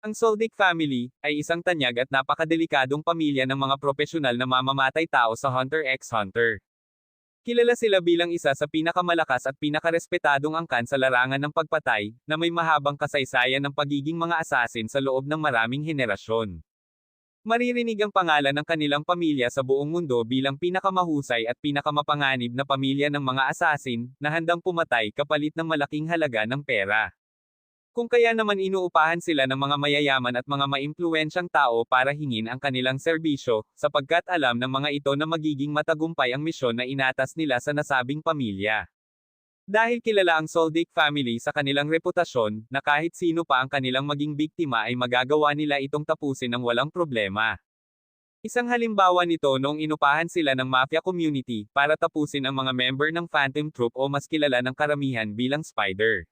Ang Soldic family ay isang tanyag at napakadelikadong pamilya ng mga profesional na mamamatay tao sa Hunter x Hunter. Kilala sila bilang isa sa pinakamalakas at pinakarespetadong angkan sa larangan ng pagpatay, na may mahabang kasaysayan ng pagiging mga asasin sa loob ng maraming henerasyon. Maririnig ang pangalan ng kanilang pamilya sa buong mundo bilang pinakamahusay at pinakamapanganib na pamilya ng mga asasin, na handang pumatay kapalit ng malaking halaga ng pera. Kung kaya naman inuupahan sila ng mga mayayaman at mga maimpluwensyang tao para hingin ang kanilang serbisyo, sapagkat alam ng mga ito na magiging matagumpay ang misyon na inatas nila sa nasabing pamilya. Dahil kilala ang Soldic family sa kanilang reputasyon, na kahit sino pa ang kanilang maging biktima ay magagawa nila itong tapusin ng walang problema. Isang halimbawa nito noong inupahan sila ng mafia community para tapusin ang mga member ng Phantom Troop o mas kilala ng karamihan bilang Spider.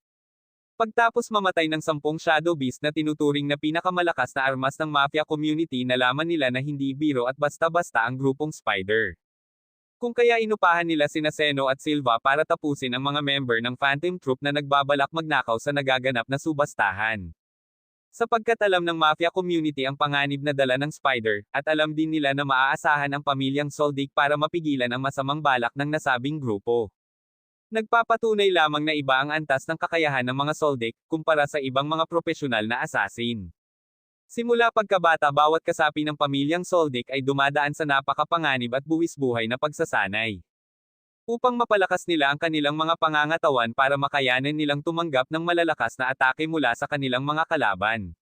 Pagtapos mamatay ng sampung Shadow Beast na tinuturing na pinakamalakas na armas ng mafia community nalaman nila na hindi biro at basta-basta ang grupong Spider. Kung kaya inupahan nila sina Seno at Silva para tapusin ang mga member ng Phantom Troop na nagbabalak magnakaw sa nagaganap na subastahan. Sapagkat alam ng mafia community ang panganib na dala ng Spider, at alam din nila na maaasahan ang pamilyang Soldic para mapigilan ang masamang balak ng nasabing grupo. Nagpapatunay lamang na iba ang antas ng kakayahan ng mga Soldic, kumpara sa ibang mga profesional na assassin. Simula pagkabata bawat kasapi ng pamilyang Soldic ay dumadaan sa napakapanganib at buwis-buhay na pagsasanay. Upang mapalakas nila ang kanilang mga pangangatawan para makayanan nilang tumanggap ng malalakas na atake mula sa kanilang mga kalaban.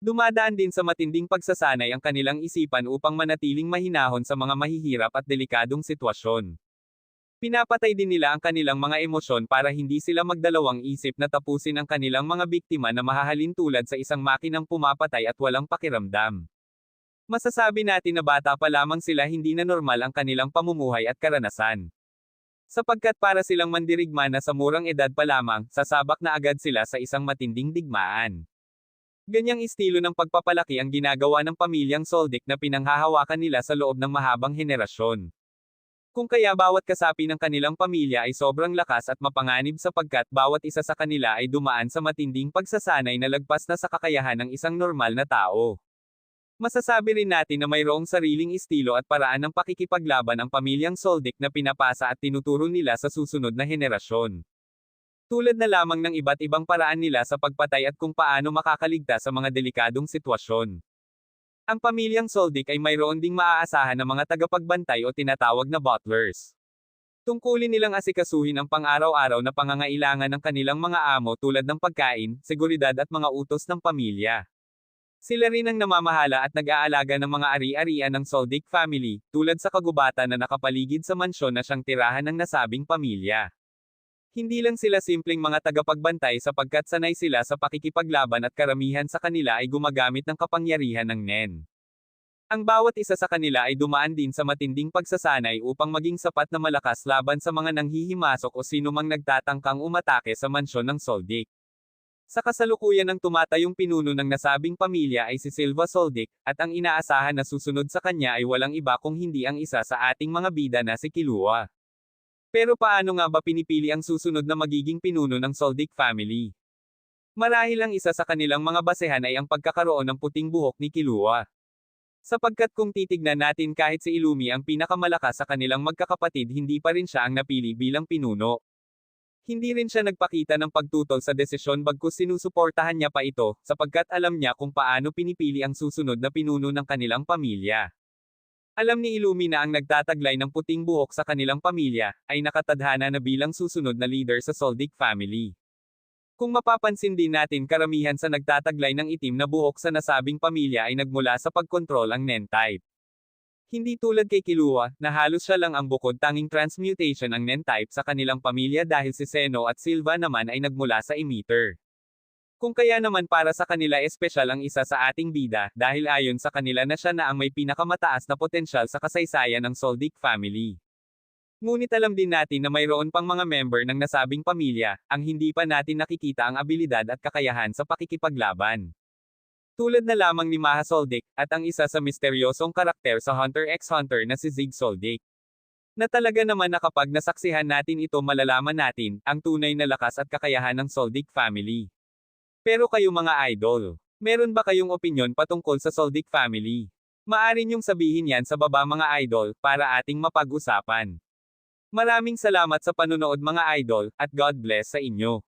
Dumadaan din sa matinding pagsasanay ang kanilang isipan upang manatiling mahinahon sa mga mahihirap at delikadong sitwasyon. Pinapatay din nila ang kanilang mga emosyon para hindi sila magdalawang isip na tapusin ang kanilang mga biktima na mahahalin tulad sa isang makinang pumapatay at walang pakiramdam. Masasabi natin na bata pa lamang sila hindi na normal ang kanilang pamumuhay at karanasan. Sapagkat para silang mandirigma na sa murang edad pa lamang, sasabak na agad sila sa isang matinding digmaan. Ganyang estilo ng pagpapalaki ang ginagawa ng pamilyang Soldic na pinanghahawakan nila sa loob ng mahabang henerasyon. Kung kaya bawat kasapi ng kanilang pamilya ay sobrang lakas at mapanganib sapagkat bawat isa sa kanila ay dumaan sa matinding pagsasanay na lagpas na sa kakayahan ng isang normal na tao. Masasabi rin natin na mayroong sariling estilo at paraan ng pakikipaglaban ang pamilyang Soldic na pinapasa at tinuturo nila sa susunod na henerasyon. Tulad na lamang ng iba't ibang paraan nila sa pagpatay at kung paano makakaligtas sa mga delikadong sitwasyon. Ang pamilyang Soldic ay mayroon ding maaasahan ng mga tagapagbantay o tinatawag na butlers. Tungkulin nilang asikasuhin ang pang-araw-araw na pangangailangan ng kanilang mga amo tulad ng pagkain, seguridad at mga utos ng pamilya. Sila rin ang namamahala at nag-aalaga ng mga ari-arian ng Soldic family, tulad sa kagubatan na nakapaligid sa mansyon na siyang tirahan ng nasabing pamilya. Hindi lang sila simpleng mga tagapagbantay sapagkat sanay sila sa pakikipaglaban at karamihan sa kanila ay gumagamit ng kapangyarihan ng NEN. Ang bawat isa sa kanila ay dumaan din sa matinding pagsasanay upang maging sapat na malakas laban sa mga nanghihimasok o sinumang nagtatangkang umatake sa mansyon ng Soldic. Sa kasalukuyan ng tumatayong pinuno ng nasabing pamilya ay si Silva Soldic, at ang inaasahan na susunod sa kanya ay walang iba kung hindi ang isa sa ating mga bida na si Kilua. Pero paano nga ba pinipili ang susunod na magiging pinuno ng Soldic family? Marahil ang isa sa kanilang mga basehan ay ang pagkakaroon ng puting buhok ni Kilua. Sapagkat kung titignan natin kahit si Ilumi ang pinakamalakas sa kanilang magkakapatid hindi pa rin siya ang napili bilang pinuno. Hindi rin siya nagpakita ng pagtutol sa desisyon bagkus sinusuportahan niya pa ito, sapagkat alam niya kung paano pinipili ang susunod na pinuno ng kanilang pamilya. Alam ni Illumi na ang nagtataglay ng puting buhok sa kanilang pamilya, ay nakatadhana na bilang susunod na leader sa Soldic family. Kung mapapansin din natin karamihan sa nagtataglay ng itim na buhok sa nasabing pamilya ay nagmula sa pagkontrol ang NEN type. Hindi tulad kay Kilua, na halos siya lang ang bukod tanging transmutation ang NEN type sa kanilang pamilya dahil si Seno at Silva naman ay nagmula sa emitter. Kung kaya naman para sa kanila espesyal ang isa sa ating bida, dahil ayon sa kanila na siya na ang may pinakamataas na potensyal sa kasaysayan ng Soldic family. Ngunit alam din natin na mayroon pang mga member ng nasabing pamilya, ang hindi pa natin nakikita ang abilidad at kakayahan sa pakikipaglaban. Tulad na lamang ni Maha Soldic, at ang isa sa misteryosong karakter sa Hunter x Hunter na si Zig Soldic. Na talaga naman na kapag nasaksihan natin ito malalaman natin, ang tunay na lakas at kakayahan ng Soldic family. Pero kayo mga idol, Meron ba kayong opinyon patungkol sa Soldic family? Maari niyong sabihin yan sa baba mga idol, para ating mapag-usapan. Maraming salamat sa panunood mga idol, at God bless sa inyo.